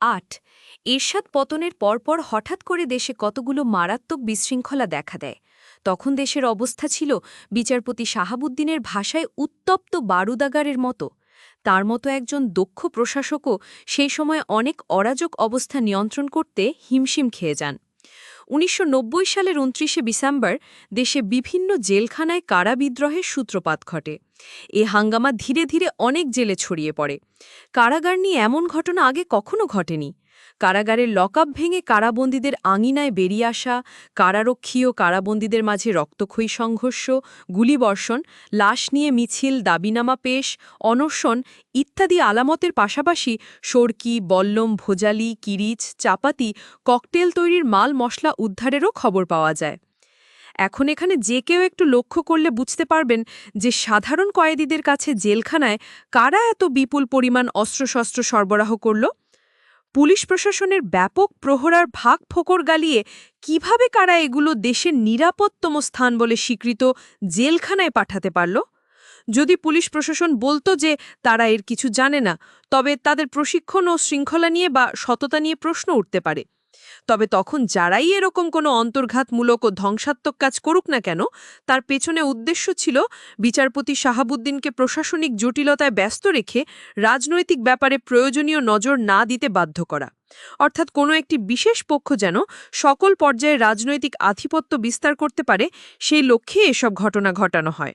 আট। এরশাদ পতনের পরপর হঠাৎ করে দেশে কতগুলো মারাত্মক বিশৃঙ্খলা দেখা দেয়। তখন দেশের অবস্থা ছিল বিচারপতি শাহাবুদ্দিনের ভাষায় উত্তপ্ত বারুদাগারের মতো। তার মতো একজন দক্ষ প্রশাসকও সেই সময় অনেক অরাজক অবস্থা নিয়ন্ত্রণ করতে হিমশিম খেয়ে যান। উনিশশো নব্বই সালের উনত্রিশে ডিসেম্বর দেশে বিভিন্ন জেলখানায় কারা বিদ্রোহের সূত্রপাত ঘটে। এ হাঙ্গামা ধীরে ধীরে অনেক জেলে ছড়িয়ে পড়ে। কারাগার নিয়ে এমন ঘটনা আগে কখনো ঘটেনি। কারাগারের লকআপ ভেঙে কারাবন্দীদের আঙিনায় বেরিয়ে আসা কারারক্ষী ও কারাবন্দীদের মাঝে রক্তক্ষয়ী সংঘর্ষ, গুলিবর্ষণ, লাশ নিয়ে মিছিল, দাবিনামা পেশ, অনশন ইত্যাদি আলামতের পাশাপাশি সরকি বল্লম, ভোজালি, কিরিচ, চাপাতি, ককটেল তৈরির মাল মশলা উদ্ধারেরও খবর পাওয়া যায়। এখন এখানে যে কেউ একটু লক্ষ্য করলে বুঝতে পারবেন যে সাধারণ কয়েদিদের কাছে জেলখানায় কারা এত বিপুল পরিমাণ অস্ত্রশস্ত্র সরবরাহ করল। পুলিশ প্রশাসনের ব্যাপক প্রহরার ভাগ ফোকর গালিয়ে কীভাবে কারা এগুলো দেশের নিরাপত্তম স্থান বলে স্বীকৃত জেলখানায় পাঠাতে পারল? যদি পুলিশ প্রশাসন বলতো যে তারা এর কিছু জানে না, তবে তাদের প্রশিক্ষণ ও শৃঙ্খলা নিয়ে বা সততা নিয়ে প্রশ্ন উঠতে পারে। তবে তখন যারাই এরকম কোনো অন্তর্ঘাতমূলক ও ধ্বংসাত্মক কাজ করুক না কেন, তার পেছনে উদ্দেশ্য ছিল বিচারপতি শাহাবুদ্দিনকে প্রশাসনিক জটিলতায় ব্যস্ত রেখে রাজনৈতিক ব্যাপারে প্রয়োজনীয় নজর না দিতে বাধ্য করা। অর্থাৎ কোনো একটি বিশেষ পক্ষ যেন সকল পর্যায়ে রাজনৈতিক আধিপত্য বিস্তার করতে পারে, সেই লক্ষ্যে এসব ঘটনা ঘটানো হয়।